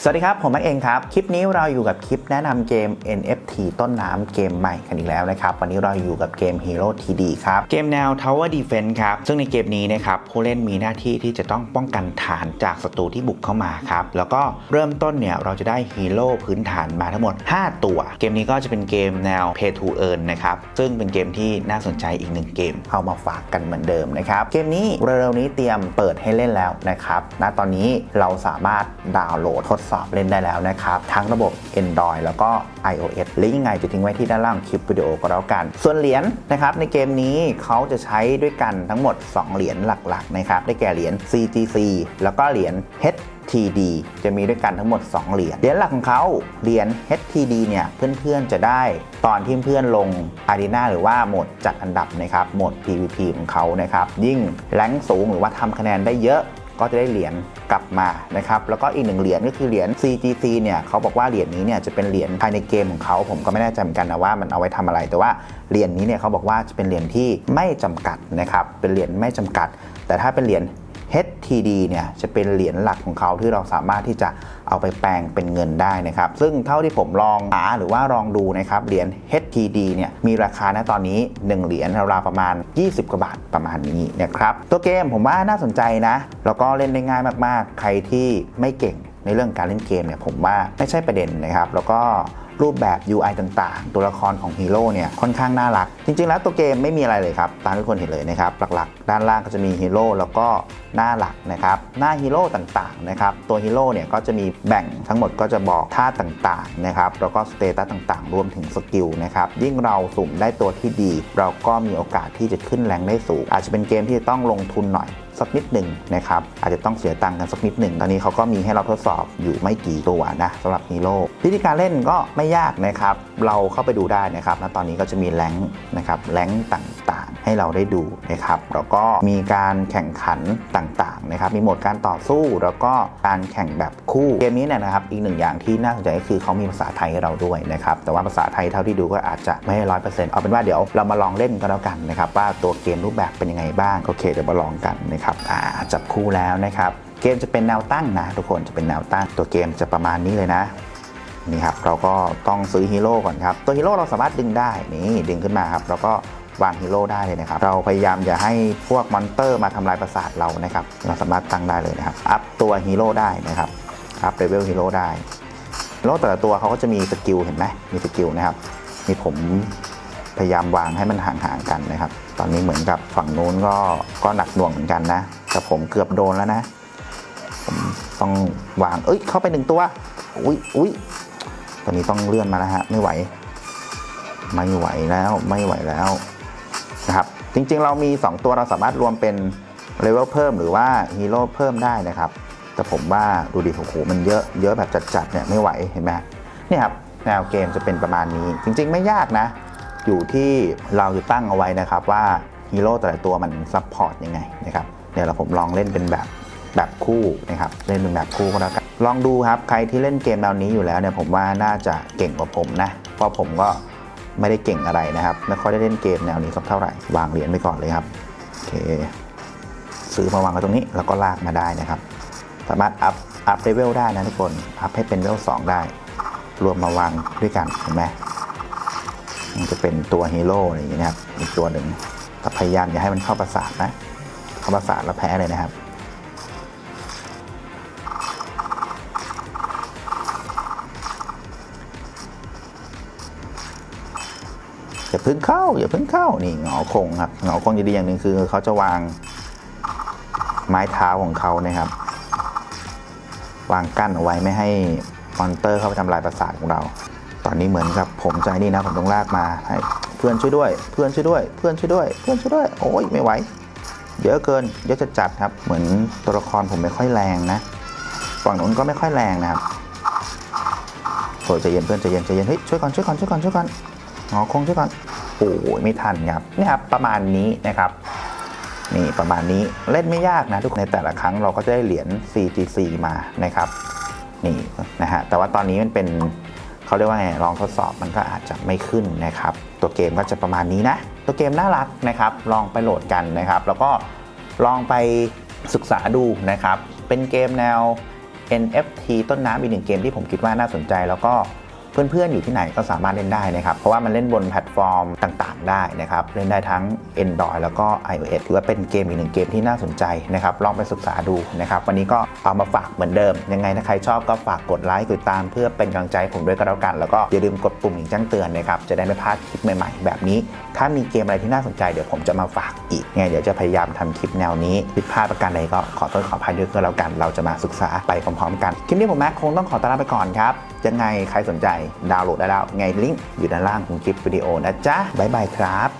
สวัสดีครับ ผมแม็กเองครับ คลิปนี้เราอยู่กับคลิปแนะนำเกม NFT ต้นน้ำเกมใหม่กันอีกแล้วนะครับ วันนี้เราอยู่กับเกม Hero TD ครับ เกมแนว Tower Defense ครับ ซึ่งในเกมนี้นะครับ ผู้เล่นมีหน้าที่ที่จะต้องป้องกันฐานจากศัตรูที่บุกเข้ามาครับ แล้วก็เริ่มต้นเนี่ย เราจะได้ฮีโร่พื้นฐานมาทั้งหมด 5 ตัว เกมนี้ก็จะเป็นเกมแนว Pay to Earn นะครับ ซึ่งเป็นเกมที่น่าสนใจอีกหนึ่งเกม เอามาฝากกันเหมือนเดิมนะครับ เกมนี้เร็วๆนี้เตรียมเปิดให้เล่นแล้วนะครับณตอนนี้เราสามารถดาวน์โหลดทดสอบเล่นได้แล้วนะครับ ทั้งระบบ Android แล้วก็ iOS ลิงก์ยังไงจะทิ้งไว้ที่ด้านล่างคลิปวิดีโอก็แล้วกัน ส่วนเหรียญนะครับในเกมนี้เขาจะใช้ด้วยกันทั้งหมด 2 เหรียญหลักๆนะครับได้แก่เหรียญ CGC แล้วก็เหรียญ HTD จะมีด้วยกันทั้งหมด 2 เหรียญ เหรียญหลักของเขาเหรียญ HTD เนี่ยเพื่อนๆจะได้ตอนที่เพื่อนลง Arena หรือว่าโหมดจัดอันดับนะครับโหมด PVP ของเขานะครับยิ่งแรงสูงหรือว่าทำคะแนนได้เยอะ ก็จะได้เหรียญกลับมานะครับแล้วก็อีกหนึ่งเหรียญก็คือเหรียญ CGC เนี่ยเขาบอกว่าเหรียญนี้เนี่ยจะเป็นเหรียญภายในเกมของเขาผมก็ไม่แน่ใจเหมือนกันนะว่ามันเอาไว้ทำอะไร แต่ว่าเหรียญนี้เนี่ยเขาบอกว่าจะเป็นเหรียญที่ไม่จำกัดนะครับเป็นเหรียญไม่จำกัด แต่ถ้าเป็นเหรียญ HTD เนี่ยจะเป็นเหรียญหลักของเขาที่เราสามารถที่จะเอาไปแปลงเป็นเงินได้นะครับ ซึ่งเท่าที่ผมลองหาหรือว่าลองดูนะครับเหรียญ HTD เนี่ยมีราคาณตอนนี้ 1 เหรียญราวๆประมาณ 20 กว่าบาทประมาณนี้นะครับตัวเกมผมว่าน่าสนใจนะ แล้วก็เล่นได้ง่ายมากๆ ใครที่ไม่เก่งในเรื่องการเล่นเกมเนี่ยผมว่าไม่ใช่ประเด็นนะครับ แล้วก็ รูปแบบ UI ต่างๆ ตัวละครของฮีโร่เนี่ยค่อนข้างน่ารัก จริง ๆ แล้วตัวเกมไม่มีอะไรเลยครับ ตามที่คนเห็นเลยนะครับ หลักๆ ด้านล่างก็จะมีฮีโร่แล้วก็หน้าหลักนะครับ หน้าฮีโร่ต่างๆนะครับตัวฮีโร่เนี่ยก็จะมีแบ่งทั้งหมดก็จะบอกท่าต่างๆนะครับแล้วก็สเตตัสต่างๆ รวมถึงสกิลนะครับยิ่งเราสุ่มได้ตัวที่ดี เราก็มีโอกาสที่จะขึ้นแรงได้สูงอาจจะเป็นเกมที่ต้องลงทุนหน่อย สักนิดหนึ่งนะครับอาจจะต้องเสียตังค์กันสักนิดหนึ่งตอนนี้เขาก็มีให้เราทดสอบอยู่ไม่กี่ตัวนะสำหรับฮีโร่วิธีการเล่นก็ไม่ยากนะครับเราเข้าไปดูได้นะครับณตอนนี้ก็จะมีแรงนะครับแรงต่างๆ ให้เราได้ดูนะครับแล้วก็มีการแข่งขันต่างๆนะครับมีโหมดการต่อสู้แล้วก็การแข่งแบบคู่เกมนี้เนี่ยนะครับอีกหนึ่งอย่างที่น่าสนใจก็คือเขามีภาษาไทยให้เราด้วยนะครับแต่ว่าภาษาไทยเท่าที่ดูก็อาจจะไม่ร้อยเปอร์เซ็นต์เอาเป็นว่าเดี๋ยวเรามาลองเล่นกันแล้วกันนะครับว่าตัวเกมรูปแบบเป็นยังไงบ้างโอเคเดี๋ยวมาลองกันนะครับอ่าจับคู่แล้วนะครับ เกมจะเป็นแนวตั้งนะ ทุกคนจะเป็นแนวตั้งตัวเกมจะประมาณนี้เลยนะนี่ครับเราก็ต้องซื้อฮีโร่ก่อนครับ ตัวฮีโร่เราสามารถดึงได้นี่ดึงขึ้นมาครับแล้วก็วางฮีโร่ได้เลยนะครับ เราพยายามอย่าให้พวกมอนเตอร์มาทำลายประสาทเรานะครับ เราสามารถตั้งได้เลยนะครับ อัพตัวฮีโร่ได้นะครับ อัพเลเวลฮีโร่ได้ฮีโร่แต่ละตัวเขาก็จะมีสกิลเห็นไหมมีสกิลนะครับ มีผม พยายามวางให้มันห่างๆกันนะครับ ตอนนี้เหมือนกับฝั่งนู้นก็ก็หนักหน่วงเหมือนกันนะ แต่ผมเกือบโดนแล้วนะผมต้องวาง เอ้ย เข้าไปหนึ่งตัว อุ้ยอุ้ยตอนนี้ต้องเลื่อนมาแล้วฮะ ไม่ไหว ไม่ไหวแล้ว ไม่ไหวแล้วนะครับ จริงๆ เรามี 2 ตัวเราสามารถรวมเป็นเลเวลเพิ่มหรือว่าฮีโร่เพิ่มได้นะครับ แต่ผมว่าดูดิโอ้โหมันเยอะเยอะแบบจัดๆเนี่ยไม่ไหวเห็นไหมเนี่ยครับแนวเกมจะเป็นประมาณนี้ จริง ๆ ไม่ยากนะ อยู่ที่เราจะตั้งเอาไว้นะครับว่าฮีโร่แต่ละตัวมันซัพพอร์ตยังไงนะครับเดี๋ยวเราผมลองเล่นเป็นแบบแบบคู่นะครับเล่นเป็นแบบคู่ก็แล้วกันลองดูครับใครที่เล่นเกมแนวนี้อยู่แล้วเนี่ยผมว่าน่าจะเก่งกว่าผมนะเพราะผมก็ไม่ได้เก่งอะไรนะครับไม่ค่อยได้เล่นเกมแนวนี้สักเท่าไหร่วางเหรียญไปก่อนเลยครับโอเคซื้อมาวางไว้ตรงนี้แล้วก็ลากมาได้นะครับ สามารถอัพอัพเลเวลได้นะทุกคนอัพให้เป็นเลเวล2ได้ รวมมาวางด้วยกันเห็นไหม มันจะเป็นตัวฮีโร่อะไรอย่างเงี้ยนะครับอีกตัวหนึ่งพยายามอย่าให้มันเข้าประสาทนะ เข้าประสาทแล้วแพ้เลยนะครับ อย่าพึ่งเข้า อย่าพึ่งเข้านี่เหงาคงครับเหงาคงจะดีอย่างหนึ่งคือเขาจะวางไม้เท้าของเขานะครับ วางกั้นเอาไว้ไม่ให้มอนเตอร์เข้าไปทำลายประสาทของเรา ตอนนี้เหมือนกับผมใจนี่นะ ผมต้องลากมาให้เพื่อนช่วยด้วย เพื่อนช่วยด้วย เพื่อนช่วยด้วย เพื่อนช่วยด้วย โอ้ยไม่ไหว เยอะเกิน เยอะจะจัดครับ เหมือนตัวละครผมไม่ค่อยแรงนะ ฝั่งนู้นก็ไม่ค่อยแรงนะครับโอ้ยใจเย็นเพื่อนใจเย็นใจเย็น เฮ้ยช่วยก่อนช่วยก่อนช่วยก่อนช่วยก่อนอ๋อคงช่วยก่อน โอ้ยไม่ทันครับนี่ครับประมาณนี้นะครับนี่ประมาณนี้เล่นไม่ยากนะทุกคนในแต่ละครั้งเราก็จะได้เหรียญ CGC มานะครับนี่นะฮะแต่ว่าตอนนี้มันเป็น เขาเรียกว่าไงลองทดสอบมันก็อาจจะไม่ขึ้นนะครับ ตัวเกมก็จะประมาณนี้นะ ตัวเกมน่ารักนะครับ ลองไปโหลดกันนะครับ แล้วก็ลองไปศึกษาดูนะครับ เป็นเกมแนว NFT ต้นน้ำอีกหนึ่งเกมที่ผมคิดว่าน่าสนใจแล้วก็ เพื่อนๆอยู่ที่ไหนก็สามารถเล่นได้นะครับ เพราะว่ามันเล่นบนแพลตฟอร์มต่างๆ ได้นะครับ เล่นได้ทั้ง Android แล้วก็ iOS ถือว่าเป็นเกมอีกหนึ่งเกมที่น่าสนใจนะครับ ลองไปศึกษาดูนะครับ วันนี้ก็เอามาฝากเหมือนเดิม ยังไงถ้าใครชอบก็ฝากกดไลค์กดติดตาม เพื่อเป็นกำลังใจผมด้วยก็แล้วกัน แล้วก็อย่าลืมกดปุ่มหิงแจ้งเตือนนะครับ จะได้ไม่พลาดคลิปใหม่ๆ แบบนี้ ถ้ามีเกมอะไรที่น่าสนใจเดี๋ยวผมจะมาฝากอีกไงเดี๋ยวจะพยายามทำคลิปแนวนี้ผิดพลาดประการใดก็ขอโทษขออภัยด้วยก็แล้วกัน เราจะมาศึกษาไปพร้อมๆ กัน คลิปนี้ผมแม็กคงต้องขอตลาไปก่อนครับ ยังไงใครสนใจดาวน์โหลดได้แล้วไงลิงก์อยู่ด้านล่างของคลิปวิดีโอนะจ๊ะบ๊ายบายครับ